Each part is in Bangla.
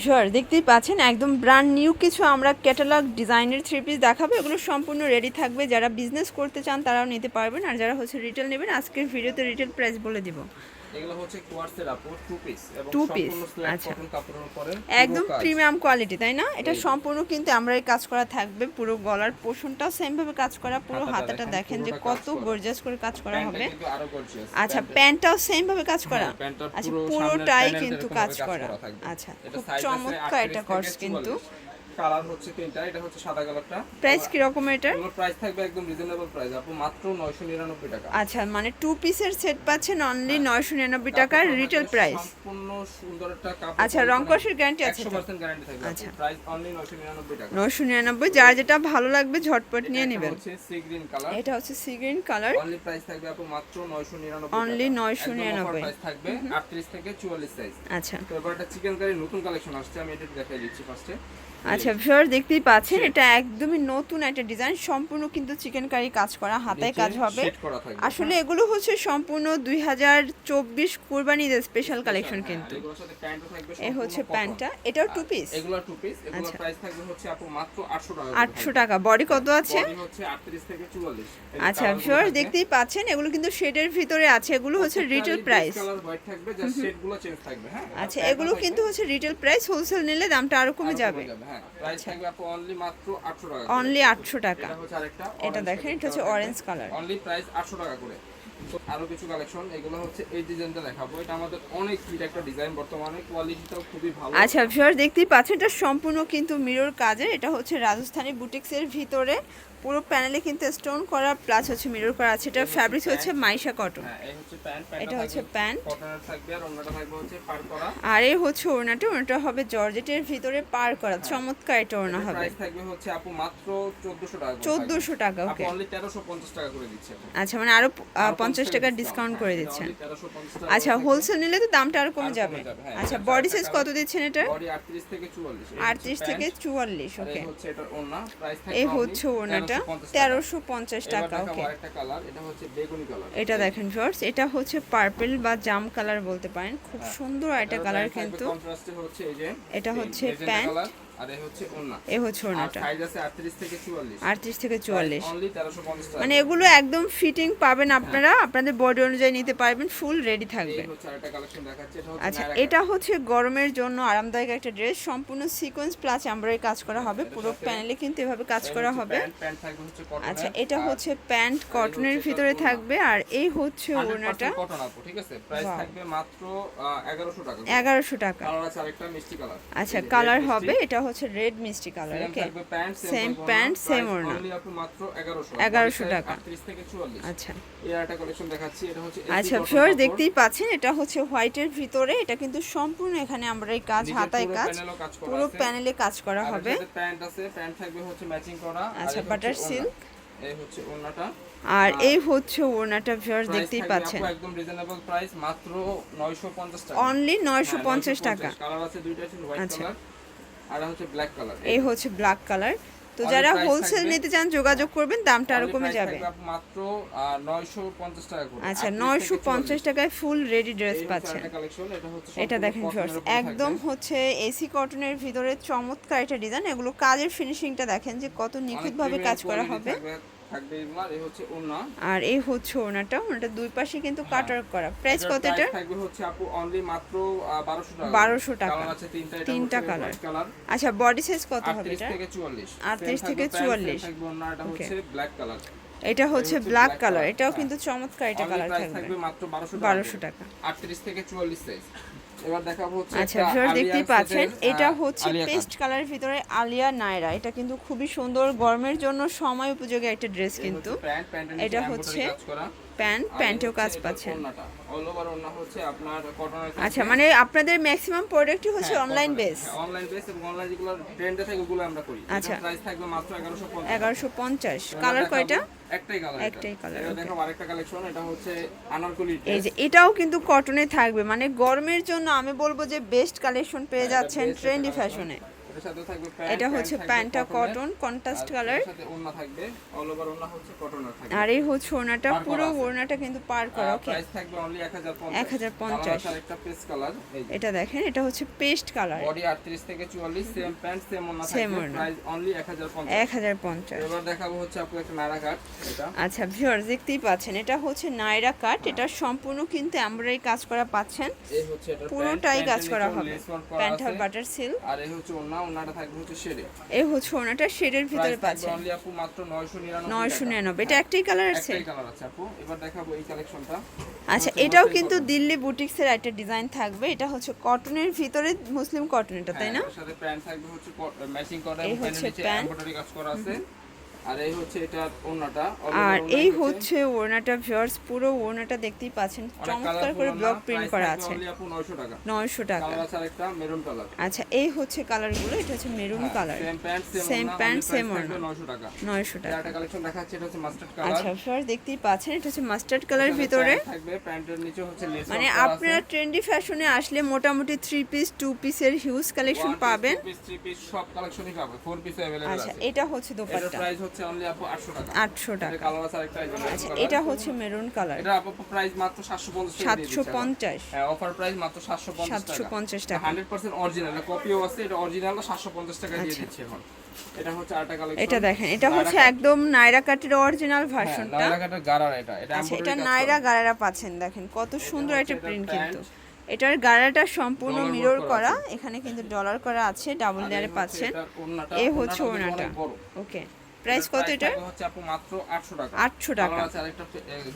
ভিউয়ার দেখতেই পাচ্ছেন, একদম ব্র্যান্ড নিউ কিছু আমরা ক্যাটালগ ডিজাইনের থ্রি পিস দেখাবো, এগুলো সম্পূর্ণ রেডি থাকবে। যারা বিজনেস করতে চান তারাও নিতে পারবেন, আর যারা হচ্ছে রিটেল নেবেন, আজকের ভিডিওতে রিটেল প্রাইস বলে দিব। এগুলো হচ্ছে কোয়ার্সের আপু টু পিস এবং সম্পূর্ণ আচ্ছা। কাপড়ের উপরে একদম প্রিমিয়াম কোয়ালিটি তাই না? এটা সম্পূর্ণ কিন্তু আমরা এই কাজ করা থাকবে পুরো গলার পোর্শনটাও সেম ভাবে কাজ করা পুরো হাতাটা দেখেন, যে কত গর্জিয়াস করে। কাজ করা হবে। আচ্ছা প্যান্টটাও সেম ভাবে কাজ করা? হ্যাঁ, আচ্ছা পুরোটাই কিন্তু কাজ করা। আচ্ছা খুব চমৎকার এটা কর্স কিন্তু। 44 কালার হচ্ছে তিনটা এটা হচ্ছে সাদা কালারটা। প্রাইস কি রকম এটা? এগুলোর প্রাইস থাকবে একদম রিজনেবল প্রাইস আপু মাত্র 999 টাকা। আচ্ছা মানে টু পিসের সেট পাচ্ছেন অনলি নয়শো নিরানব্বই টাকার রিটেল প্রাইস সম্পূর্ণ সুন্দর একটা কাপড় আচ্ছা, রং কষের guarantee আছে 100% গ্যারান্টি থাকবে আচ্ছা। প্রাইস অনলি 999 টাকা। নয়শো নিরানব্বই যার যেটা ভালো লাগবে ঝটপট নিয়ে এটা নেবেন। হচ্ছে সি গ্রিন কালার এটা হচ্ছে sea green colour only price থাকবে আপু মাত্র 999 Only 999 প্রাইস থাকবে 38 থেকে 44 সাইজ আচ্ছা। তো এবার একটা চিকেন কারি নতুন কালেকশন আসছে আমি এটা দেখাই দিচ্ছি ফার্স্টে আচ্ছা ভিউয়ার দেখতেই পাচ্ছেন এটা একদমই নতুন একটা ডিজাইন সম্পূর্ণ কিন্তু চিকেন কারি কাজ করা হাতায় কাজ হবে। আসলে এগুলো হচ্ছে সম্পূর্ণ দুই হাজার চব্বিশ স্পেশাল কালেকশন হ্যাঁ, কিন্তু। এ হচ্ছে প্যান্টটা এটাও টু পিস এগুলো টু পিস আচ্ছা। প্রাইস থাকবে হচ্ছে আপু মাত্র 800 টাকা আটশো টাকা। বডি কত আছে? বডি হচ্ছে 38 থেকে 44 আচ্ছা ভিউয়ার দেখতেই পাচ্ছেন এগুলো কিন্তু শেডের ভিতরে আছে এগুলো হচ্ছে রিটেল প্রাইস color white থাকবে জাস্ট শেডগুলো চেঞ্জ থাকবে হ্যাঁ আচ্ছা এগুলো কিন্তু হচ্ছে রিটেল প্রাইস হোলসেল নিলে দামটা আরও কমে যাবে হ্যাঁ প্রাইস থাকবে আপু অনলি মাত্র 800 টাকা অনলি আটশো টাকা। এটা হচ্ছে আরেকটা এটা দেখেন এটা হচ্ছে অরেঞ্জ কালার অনলি প্রাইস 800 টাকা করে। আরও কিছু কালেকশন এগুলো হচ্ছে এই ডিজাইনটা দেখাবো। এটা আমাদের অনেক একটা ডিজাইন বর্তমানে। কোয়ালিটিটাও খুবই ভালো। আচ্ছা ভিউয়ার দেখতেই পাচ্ছেন এটা সম্পূর্ণ কিন্তু মিরর কাজের। এটা হচ্ছে রাজস্থানী বুটিক্সের ভিতরে। পুরো প্যানেলে কিন্তু স্টোন করা প্লাস হচ্ছে মিরর করা আছে। এটা ফ্যাব্রিক হচ্ছে মাইশা কটন। হ্যাঁ এই হচ্ছে প্যান্ট এটা হচ্ছে প্যান্ট। আর থাকবে হচ্ছে পার করা। আর এই হচ্ছে ওড়নাটা ওড়নাটা হবে জর্জেটের ভিতরে পার করা। চমৎকার এটা ওড়না হবে। প্রাইস থাকবে হচ্ছে আপু মাত্র 1400 টাকা করে চোদ্দোশো টাকা ওকে আপু 1350 টাকা করে দিচ্ছে আচ্ছা মানে আরও পঞ্চাশ 50 টাকা ডিসকাউন্ট হ্যাঁ, করে দিচ্ছেন 1350 টাকা আচ্ছা হোলসেল নিলে তো দামটা আরও কমে যাবে। হ্যাঁ, আচ্ছা বডি সাইজ কত দিচ্ছেন এটা? বডি 38 থেকে 44 এই হচ্ছে আটত্রিশ থেকে চুয়াল্লিশ ওকে এই হচ্ছে ওড়নাটা। 1350 টাকা। তেরোশো পঞ্চাশ টাকা ওকে এটা এটা দেখেন ভিউয়ার্স এটা হচ্ছে পার্পল বা জাম কালার বলতে পারেন খুব হ্যাঁ। সুন্দর একটা কালার কিন্তু এটা হচ্ছে প্যান্ট। আর এই হচ্ছে ওড়না। এ হচ্ছে ওড়নাটা। সাইজ আছে 38 থেকে 44 আটত্রিশ থেকে চুয়াল্লিশ। অনলি 1350 টাকা। মানে এগুলো একদম ফিটিং পাবেন আপনারা। আপনাদের বডি অনুযায়ী নিতে পারবেন ফুল রেডি থাকবে। এই হচ্ছে আরেকটা কালেকশন দেখাচ্ছি এটা হচ্ছে আচ্ছা এটা হচ্ছে গরমের জন্য আরামদায়ক একটা ড্রেস সম্পূর্ণ সিকোয়েন্স প্লাস এমব্রয়ডারি কাজ করা হবে। পুরো প্যানেলে কিন্তু এভাবে কাজ করা হবে। আচ্ছা এটা হচ্ছে প্যান্ট কটনের ভিতরে থাকবে। আর এই হচ্ছে ওড়নাটা। কটন আপু ঠিক আছে? প্রাইস থাকবে মাত্র 1100 টাকা এগারোশো টাকা। কালার আছে আরেকটা মিষ্টি কালার আচ্ছা কালার হবে এটা হচ্ছে রেড মিষ্টি কালার ওকে থাকবে প্যান্ট same ওড়না। মাত্র 1100 1100 টাকা। 38 থেকে 44 আচ্ছা। এই আরেকটা কালেকশন দেখাচ্ছি এটা হচ্ছে আচ্ছা ফিওর দেখতেই পাচ্ছেন এটা হচ্ছে হোয়াইটের ভিতরে এটা কিন্তু সম্পূর্ণ এখানে আমরা এই কাজ হাতায় কাজ পুরো প্যানেলে কাজ করা হবে। প্যান্ট আছে প্যান্ট থাকবে হচ্ছে ম্যাচিং করা আচ্ছা। এই হচ্ছে ওড়নাটা। আর এই হচ্ছে ওড়নাটা ভিউয়ার্স দেখতেই পাচ্ছেন। একদম রিজনেবল প্রাইস মাত্র 950 টাকা। অনলি নয়শো পঞ্চাশ টাকা। কালার আছে দুইটা আছে হোয়াইট আচ্ছা। কালার আর হচ্ছে ব্ল্যাক কালার এই হচ্ছে ব্ল্যাক কালার তো যারা হোলসেল নিতে চান যোগাযোগ করবেন দামটা আরও কমে যাবে। মাত্র 950 টাকা করে। আচ্ছা 38 নয়শো পঞ্চাশ টাকায় ফুল রেডি ড্রেস পাচ্ছেন। এটা দেখেন ভিউয়ার্স একদম হচ্ছে এসি কটনের ভিতরে চমৎকার এটা ডিজাইন এগুলো কাজের ফিনিশিংটা দেখেন যে কত নিখুঁতভাবে কাজ করা হবে। থাকবে- থাকবে এই হচ্ছে ওড়না। আর এই হচ্ছে ওনাটা ওনাটা দুই পাশে কিন্তু কাটার করা প্রাইস এটার কত এটা থাকবে হচ্ছে আপু only মাত্র, 1200 টাকা। 1200 টাকা। Colour আছে তিনটা, এটা তিনটা হচ্ছে colour। আচ্ছা বডি সাইজ কত হবে 38 থেকে 44 38 থেকে থাকবে pant, same 44 থাকবে ওড়না, এটা হচ্ছে। এটা ব্ল্যাক কালার এটাও হ্যাঁ। কিন্তু চমৎকার এটা কালার থাকবে থাকবে মাত্র 1200 টাকা বারোশো করে। টাকা 38 থেকে 44 size। আচ্ছা ভিউয়ার দেখতেই পাচ্ছেন। এটা হচ্ছে পেস্ট কালারের ভিতরে আলিয়া নায়রা। এটা কিন্তু খুবই সুন্দর গরমের জন্য সময় উপযোগী একটা ড্রেস কিন্তু। এটা হচ্ছে প্যান্ট প্যান্টেও কাজ পাচ্ছেন। অল ওভার ওড়না হচ্ছে আপনার কটনের আচ্ছা মানে আপনাদের ম্যাক্সিমাম প্রোডাক্টই হচ্ছে অনলাইন বেস অনলাইন বেস এবং অনলাইন যেগুলো ট্রেন্ডে থাকে ওগুলো আমরা করি। আচ্ছা। প্রাইস থাকবে মাত্র 1150 এগারোশো পঞ্চাশ। কালার কয়টা? একটাই কালার একটাই colour, এটা দেখো আরেকটা কালেকশন এটা হচ্ছে আনারকলি এই যে এটাও কিন্তু কটনে থাকবে। মানে গরমের জন্য আমি বলব যে বেস্ট কালেকশন পেয়ে হ্যাঁ, যাচ্ছেন ট্রেন্ডি ফ্যাশনে এটা হচ্ছে প্যান্টটা কটন কন্ট্রাস্ট কালার ওড়না থাকবে অল ওভার ওড়না হচ্ছে কটনের থাকবে। আর এই হচ্ছে ওড়নাটা পুরো ওড়নাটা কিন্তু পার করা ওকে প্রাইস থাকবে অনলি 1050 1050 একটা পেস্ট কালার এটা দেখেন এটা হচ্ছে পেস্ট কালার বডি 38 থেকে 44 সেম প্যান্ট সেম ওড়না থাকবে প্রাইস অনলি 1050 এক হাজার পঞ্চাশ। এবার দেখাবো হচ্ছে আপু একটা নারা কাট এটা। আচ্ছা ভিউয়ার্স দেখতেই পাচ্ছেন এটা হচ্ছে নাইরা কাট এটা সম্পূর্ণ কিন্তু এমব্রয়ডারি কাজ করা পাচ্ছেন। পুরোটাই কাজ করা হবে। প্যান্ট বাটার সিল্ক আর এই হচ্ছে ওড়না ওড়নাটা থাকবে হচ্ছে শেডে। এই হচ্ছে ওনাটা শেডের ভিতরে পাচ্ছেন অনলি আপু মাত্র 999 নয়শো নিরানব্বই। এটা একটাই কালার আছে? একটাই কালার আছে আপু। এবার দেখাবো এই কালেকশনটা আচ্ছা এটাও কিন্তু দিল্লি বুটিক্সের একটা ডিজাইন থাকবে। এটা হচ্ছে কটনের ভিতরে মুসলিম কটন এটা তাই না? সাথে প্যান্ট থাকবে হচ্ছে ম্যাচিং করা এই এবং হচ্ছে নিচে। এমব্রয়ডারি কাজ করা আছে। আর এই হচ্ছে এটা ওড়নাটা। ভিউয়ার্স পুরো ওড়নাটা দেখতেই পাচ্ছেন। চমৎকার করে ব্লক প্রিন্ট করা আছে। 900 টাকা। 900 টাকা। একটা মেরুন কালার আচ্ছা এই হচ্ছে কালারগুলো এটা হচ্ছে maroon colour same pant same ওড়না 900 টাকা। 900 টাকা। কালেকশন এটা হচ্ছে মাস্টার্ড কালার আচ্ছা ভিউয়ার্স দেখতেই পাচ্ছেন এটা হচ্ছে মাস্টার্ড কালার ভিতরে। থাকবে প্যান্টের নিচে হচ্ছে লেস মানে আপনারা ট্রেন্ডি ফ্যাশনে আসলে মোটামুটি 3 পিস 2 পিসের হিউজ কালেকশন পাবেন। 3 পিস 3 পিস সব কালেকশনই পাবেন 4 পিস अवेलेबल আছে। আচ্ছা এটা হচ্ছে দোপাট্টা। প্রাইস হচ্ছে অনলি আপু 800 টাকা। আটশো এটা টাকা। কালার আছে আরেকটা এই যে maroon আচ্ছা এটা হচ্ছে মেরুন কালার এটা আপু প্রাইস মাত্র 750 টাকা দিয়ে সাতশো দিচ্ছি আমরা। পঞ্চাশ। হ্যাঁ অফার প্রাইস মাত্র 750 টাকা। 750 টাকা। 100% অরিজিনাল কপিও আছে এটা অরিজিনাল 750 টাকা দিয়ে। দিচ্ছি এখন। এটা হচ্ছে আরেকটা কালেকশন এটা দেখেন এটা হচ্ছে একদম নাইরা কাটের অরিজিনাল ভার্সনটা নাইরা কাটার গারার এটা। এটা আচ্ছা এটা নাইরা গারারা পাচ্ছেন দেখেন কত সুন্দর একটা প্রিন্ট কিন্তু। এটার গারাটা সম্পূর্ণ মিরর করা এখানে কিন্তু ডলার করা আছে ডাবল লেয়ারে পাচ্ছেন। এ হচ্ছে বড়। ওকে প্রাইস কত এটা হচ্ছে আপু মাত্র 800 টাকা। 800 টাকা। আছে আরেকটা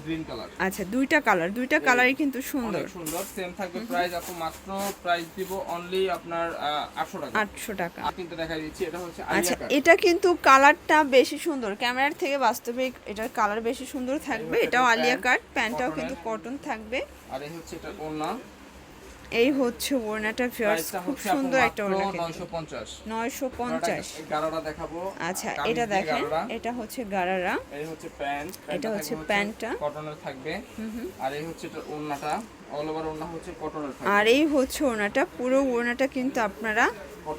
গ্রিন কালার আচ্ছা দুইটা কালার দুইটা কালারই কিন্তু সুন্দর। সুন্দর সেম থাকবে প্রাইস আপু মাত্র প্রাইস দিব অনলি আপনার আহ, 800 টাকা। আটশো টাকা। আর কিন্তু দেখাই দিচ্ছি এটা হচ্ছে আচ্ছা এটা কিন্তু কালারটা বেশি সুন্দর। ক্যামেরার থেকে বাস্তবে এটার কালার বেশি সুন্দর থাকবে এটাও আলিয়া কাট প্যান্টটাও কিন্তু কটন থাকবে। আর এই হচ্ছে এটা ওড়না। এই হচ্ছে ওড়নাটা ফিয়ার্স খুব সুন্দর একটা ওড়না কিন্তু 950 নয়শো পঞ্চাশ। দেখাবো। আচ্ছা এটা দেখেন এটা হচ্ছে গারারা এই হচ্ছে প্যান্ট। এটা হচ্ছে প্যান্টটা। কটনের থাকবে। আর এই হচ্ছে এটা ওড়নাটা। অল ওভার ওড়না হচ্ছে কটনের থাকবে। আর এই হচ্ছে ওড়নাটা পুরো ওড়নাটা কিন্তু আপনারা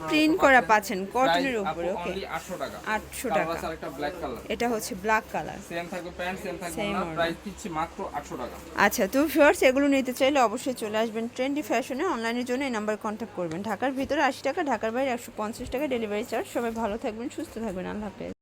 প্রিন্ট করা পাচ্ছেন। কটনের উপরে ওকে 800 টাকা। আটশো কালার টাকা। আর আরেকটা ব্ল্যাক কালার এটা হচ্ছে ব্ল্যাক কালার সেম থাকবে প্যান্ট সেম থাকবে না। প্রাইস দিচ্ছি মাত্র 800 টাকা। আচ্ছা তো ভিউয়ার্স এগুলো নিতে চাইলে অবশ্যই চলে আসবেন ট্রেন্ডি ফ্যাশনে অনলাইনের জন্য এই নাম্বার কন্ট্যাক্ট করবেন। ঢাকার ভিতরে আশি টাকা ঢাকার বাইরে একশো পঞ্চাশ টাকা ডেলিভারি চার্জ সবাই ভালো থাকবেন সুস্থ থাকবেন। আল্লাহ হাফেজ।